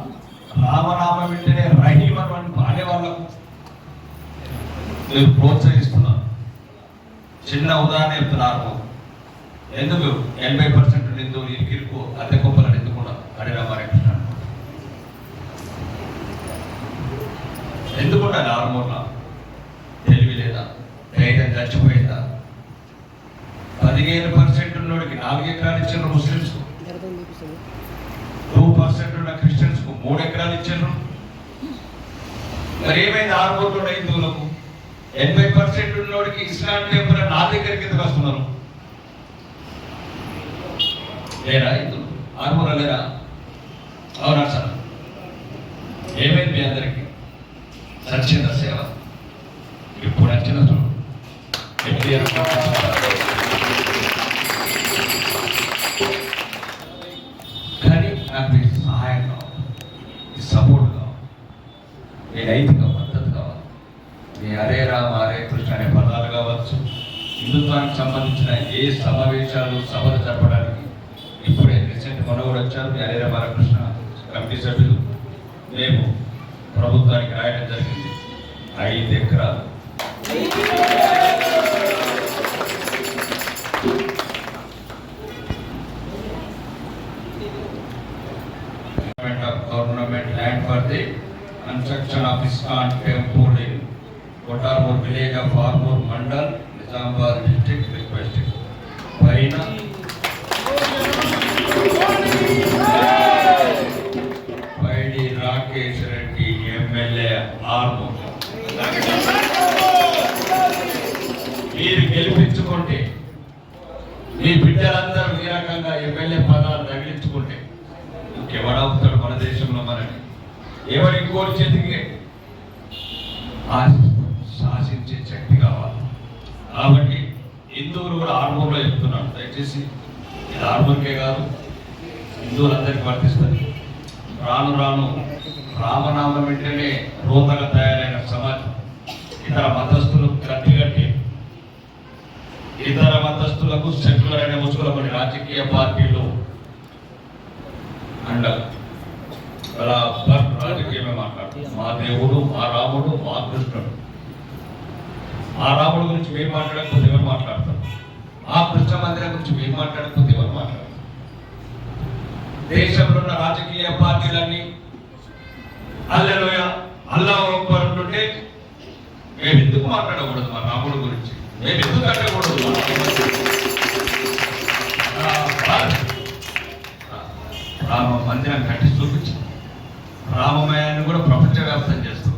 ఎవరైనా ఆయన రామనామం వింటేనే రహీమన్ అని వాళ్ళకు మీరు ప్రోత్సహిస్తున్నారు చిన్న ఉదాహరణ చెప్తున్నారు. ఎందుకు? ఎనభై పర్సెంట్ నిందు ఇరికిరుకు అద్దె కుప్పలను ఎందుకున్నారు హరి రామారామకృష్ణ ఎందుకుండా ఆరుమూర్ల? తెలివి లేదా? ధైర్యం చచ్చిపోయిందా? పదిహేను పర్సెంట్ ఉన్నోడికి నాలుగు ఎకరాలు ఇచ్చిన ముస్లిమ్స్ టూ పర్సెంట్ ఉన్న క్రిస్టియన్స్కు మూడు ఎకరాలు ఇచ్చారు మరి ఏమైంది? ఆరు ఉన్న హిందువులకు ఎనభై పర్సెంట్ ఉన్నోడికి ఇస్లాం టెంపుల్ నా దగ్గరికి ఎందుకు వస్తున్నారు? లేరా హిందువులు ఆరుమూర లేరా? అవునా సార్? ఏమైంది మీ అందరికి? సచ్చిన సేవ. ఇప్పుడు వచ్చిన చూడు ఎన్టీఆర్ ఏ సమావేశాలు సభలు జరపడానికి ఇప్పుడే రీసెంట్ మనోహర్ వచ్చారు అనేర బాలకృష్ణ కమిటీ సభ్యులు. మేము ప్రభుత్వానికి రాయడం జరిగింది. ఐదు ఎకరాలు. గవర్నమెంట్ ల్యాండ్ పడితే కన్స్ట్రక్షన్ ఆఫీస్ టెంపో లేదు Kotarmoor village of Armoor mandal Nizamabad district దేశంలో ఎవరి ఇంకోటి చేతికి శాసించే శక్తి కావాలి. కాబట్టి హిందువులు కూడా ఆర్మూర్లో చెప్తున్నాను దయచేసి ఇది ఆర్మూర్కే కాదు హిందువులందరికీ వర్తిస్తుంది. రాను రాను రామనామం వెంటనే రోతగా తయారైన సమాజం ఇతర మతస్థులు కత్తిగట్టి ఇతర మతస్థులకు సెక్యులర్ అనే ముసుగుల కొన్ని రాజకీయ పార్టీలు అండ బరాబర్ రాజకీయమే మాట్లాడుతుంది మా దేవుడు మా రాముడు మా కృష్ణుడు ఆ రాముడు గురించి మేము మాట్లాడకపోతే ఎవరు మాట్లాడతారు? ఆ కృష్ణ మందిరం గురించి మేము మాట్లాడకపోతే ఎవరు మాట్లాడతారు? దేశంలో ఉన్న రాజకీయ పార్టీలన్నీ అల్లెలోయ అల్లా ఒక్కరు మేము ఎందుకు మాట్లాడకూడదు మా రాముడు గురించి? మేము ఎందుకు కట్టకూడదు రామ మందిరం కట్టి చూపించి రామమయాన్ని కూడా ప్రపంచవ్యాప్తం చేస్తాం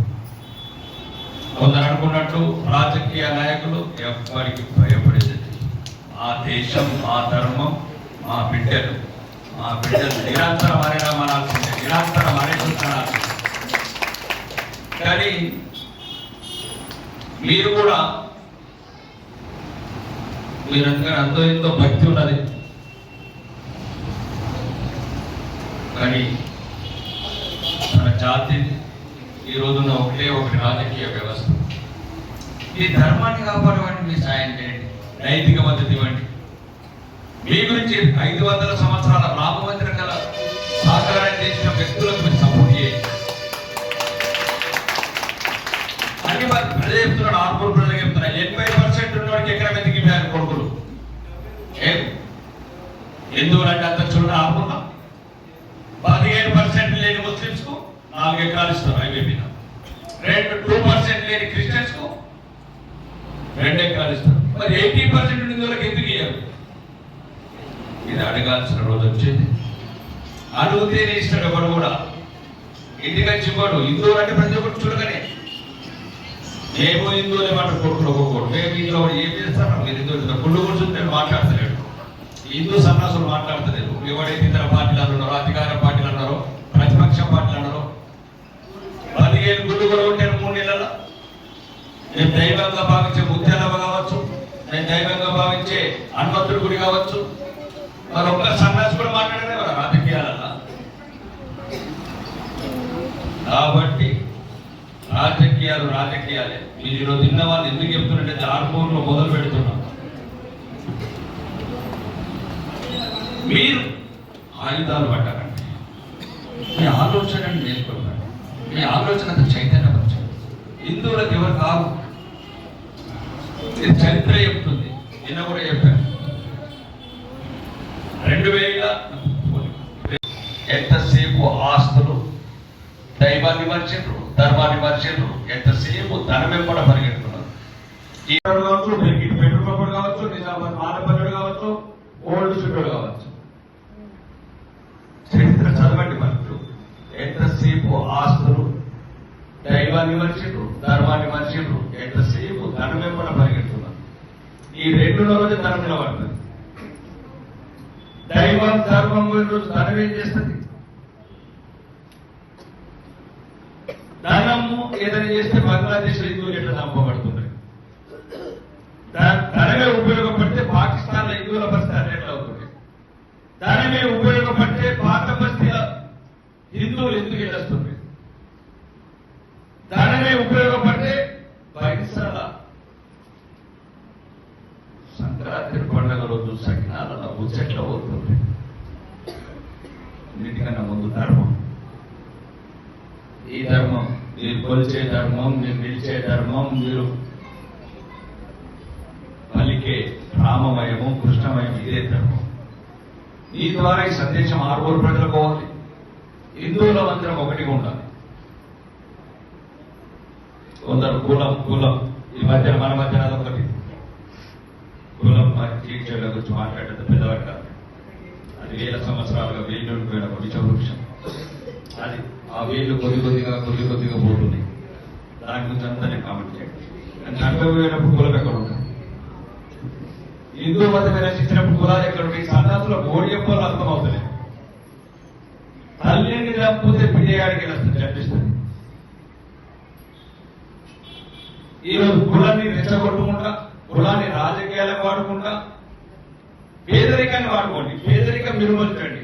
పాటు రాజకీయ నాయకులు ఎవ్వరికి భయపడేది ఆ దేశం మా ధర్మం మా బిడ్డలు. మా బిడ్డలు నిరంతరం అనేలా మనాల్సిందే నిరంతరం అనేకుంటున్నాల్సిందే కానీ మీరు కూడా మీరందరూ అంతో ఎంతో భక్తి ఉన్నది. కానీ మన జాతి ఈ రోజున ఒకటే ఒకటి రాజకీయ వ్యవస్థ. మీ ధర్మాన్ని కాపాడవండి మీ సాయం చేయండి నైతిక మద్దతు ఇవ్వండి. మీ గురించి ఐదు వందల సంవత్సరాల రామ మందిరం గల సాకారం చేసిన వ్యక్తులకు మీరు సపోర్ట్ చేయండి. అని మరి ప్రజలు చెప్తున్నాడు ఆర్మూర్ ప్రజలు చెప్తున్నాడు ఎనభై పర్సెంట్ ఉన్నవాడికి ఎక్కడ ఎందుకు ఇవ్వాలి కొడుకులు ఏం ఎందువలంటే అంత చూడండి ఆర్మూర్లో పదిహేను పర్సెంట్ లేని ముస్లిమ్స్కు నాలుగు ఎకరాలు ఇస్తారు హైవే రెండు టూ పర్సెంట్ లేని క్రిస్టియన్స్కు రెండు ఎకరాలు ఇస్తారు మరి ఎయిటీ పర్సెంట్ నిధులకు ఎందుకు ఇయ్యారు? ఇది అడగాల్సిన రోజు వచ్చేది. అడుగుతేనే ఇస్తాడు ఎవరు కూడా. ఇంటికి వచ్చి ఇవ్వడు హిందువులు అంటే ప్రతి ఒక్కరు చూడగానే మేము హిందువులు ఏమంటారు కొడుకులు ఒక్కొక్కడు మేము ఇందులో ఏం చేస్తాం మీరు హిందువులు గుళ్ళు కూర్చుంటే మాట్లాడతలేడు. హిందూ సన్నాసులు మాట్లాడతలేదు ఎవడైతే ఇతర పార్టీలు అన్నారో అధికార పార్టీలు అన్నారో ప్రతిపక్ష పార్టీలు అన్నారో పదిహేను గుళ్ళు కూడా ఉంటే నేను దైవంగా భావించే ముత్యాలమ్మ కావచ్చు నేను దైవంగా భావించే హనుమంతుడి గుడి కావచ్చు. మరి ఒక్క సన్నాసి కూడా మాట్లాడలే మన రాజకీయాలన్నా కాబట్టి రాజకీయాలు రాజకీయాలే. మీరు ఈరోజు తిన్న వాళ్ళు ఎందుకు చెప్తున్నట్టే ఆర్మూర్లో మొదలు పెడుతున్నాం. మీరు ఆయుధాలు పట్టారండి మీ ఆలోచనను మేల్కొల్పండి మీ ఆలోచనతో చైతన్యపరచండి. హిందువులకు ఎవరు కావు ఇది చరిత్ర చెప్తుంది. నిన్న కూడా చెప్పాను. రెండు వేల ఎంతసేపు ఆస్తులు దైవాన్ని మర్చిండ్రు ధర్మాన్ని మర్చిండ్రు ఎంతసేపు ధనం వెంబడ పరిగెడుతున్నారు? ఈ కావచ్చు పెరిగిట్ కావచ్చు నిజామాబాద్ మానపల్లుడు కావచ్చు ఓల్డ్ సిటీ కావచ్చు. చరిత్ర చదవండి మనకు ఎంతసేపు ఆస్తులు దైవాన్ని మర్చిండ్రు ధర్మాన్ని మర్చిండ్రు ఎంతసేపు ధనం వెంబడ పరిగెడుతున్నారు రోజు ధనం నిలబడుతుంది దైవం ధర్మం రోజు ధనం ఏం చేస్తుంది? ధనము ఏదైనా చేస్తే బంగ్లాదేశ్ హిందువులు ఎట్లా చంపబడుతుంది ధనమే ఉపయోగపడితే పాకిస్తాన్లో హిందువుల పరిస్థితి ఎట్లా అవుతుంది. ధనమే ఉపయోగపడితే పాత బస్తీల హిందువులు ఎందుకు వెళ్ళొస్తుంది ధనమే ఉపయోగపడితే బయటల సంక్రాంతి పండుగ రోజు సకినాల ముచ్చట్ల పోతుంది అన్నిటికన్నా ముందు ధర్మం ఈ ధర్మం మీరు కొలిచే ధర్మం మీరు నిలిచే ధర్మం మీరు పలికే రామమయము కృష్ణమయం ఇదే ధర్మం. ఈ ద్వారా ఈ సందేశం ఆరుగురు ప్రజలకు పోవాలి. హిందువుల మంత్రం ఒకటిగా ఉండాలి. కొందరు కులం కులం ఈ మధ్య మన మధ్య అదొకటి. కులం టీచర్ల గురించి మాట్లాడేది పెద్దవాడు కాదు. అది వేల సంవత్సరాలుగా వేలు ఉండిపోయిన ఒక వృక్షం అది ఆ వేళ్ళు కొద్ది కొద్దిగా కొద్ది కొద్దిగా పోతున్నాయి. దాని గురించి అంతా నేను కామెంట్ చేయండి నడక చనిపోయినప్పుడు కులం ఎక్కడ ఉంటాయి హిందూ మతమే రచించినప్పుడు కులాలు ఎక్కడ ఉంటాయి? సన్నాసులో మోడీ చెప్పాలో అర్థం అవుతుంది తల్లిని చంపితే బిడ్డగాడికి వస్తుంది చంపిస్తుంది ఈరోజు కులాన్ని రెచ్చగొట్టుకుంటా కులాన్ని రాజకీయాలకు వాడుకుంటా పేదరికాన్ని వాడుకోండి. పేదరికం నిర్మూలించండి.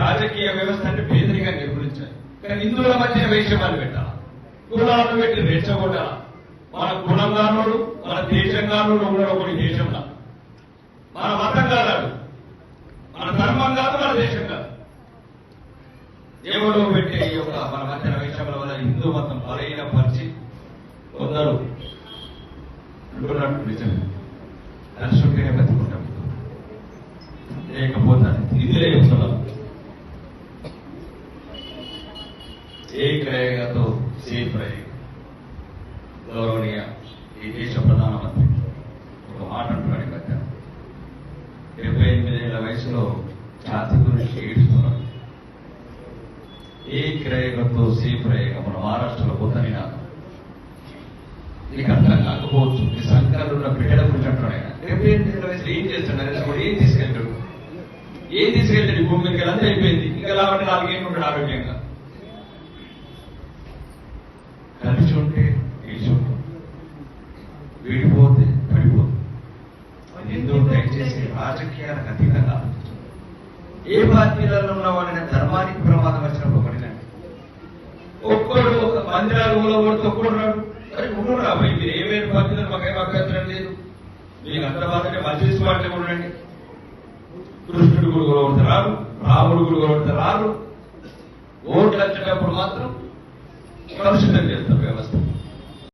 రాజకీయ వ్యవస్థ అంటే పేదరిగా నిర్మించాలి కానీ హిందువుల మధ్య వేషమాలు పెట్టాలి? కులాలను పెట్టి రెచ్చగొట్టాలి? మన కులం మన దేశం ఉండడం ఉన్నాడు ఒకటి దేశంలో మన మతం కాదు మన ధర్మం కాదు మన దేశం కాదు. దేవుడు పెట్టే ఈ యొక్క మన మధ్యన వైషమ్యాల వల్ల హిందూ మతం బలహీన పరిచి కొందరు అంటున్నట్టు నిజమే. కలిసి బతుకుంటాం. లేకపోతే ఇది లేదు एक रहेगा तो सेफ रहेगा గౌరవనీయ ఈ దేశ ప్రధానమంత్రి ఒక మాట అంటున్నాడు ఈ మధ్య డెబ్బై ఎనిమిదేళ్ల వయసులో జాతి గురించి ఏడుస్తున్నాడు ఏ క్రయగతో సేఫ్ రేగ మన మహారాష్ట్రలో పోతని నాకు నీకు అర్థం కాకపోవచ్చు ఈ సంఘాలు ఉన్న బిడ్డల గురించి అంటున్నాడు ఆయన డెబ్బై ఎనిమిదేళ్ల వయసులో ఏం చేస్తాడు నరేంద్ర మోడీ ఏం తీసుకెళ్తాడు ఏం తీసుకెళ్తాడు ఈ భూమి మీదకి అంతా అయిపోయింది ఇంకా లాభం నాలుగేళ్ళు ఉంటాడు ఆరోగ్యంగా ఒక మందిరాలు ఊలబడితే ఒక్కడు రాడు సరే ఉండరు రాబోయ్ మీరు ఏమేమి పార్టీలు మాకేం అభ్యంతరం లేదు. మీకు అంత బాధంటే మధ్యస్థ పార్టీ ఉండండి కృష్ణుడు గురు కొలబడితే రారు రాముడు గురు కొలబడితే రారు. ఓట్లు వచ్చేటప్పుడు మాత్రం కలుషితం చేస్తారు వ్యవస్థ.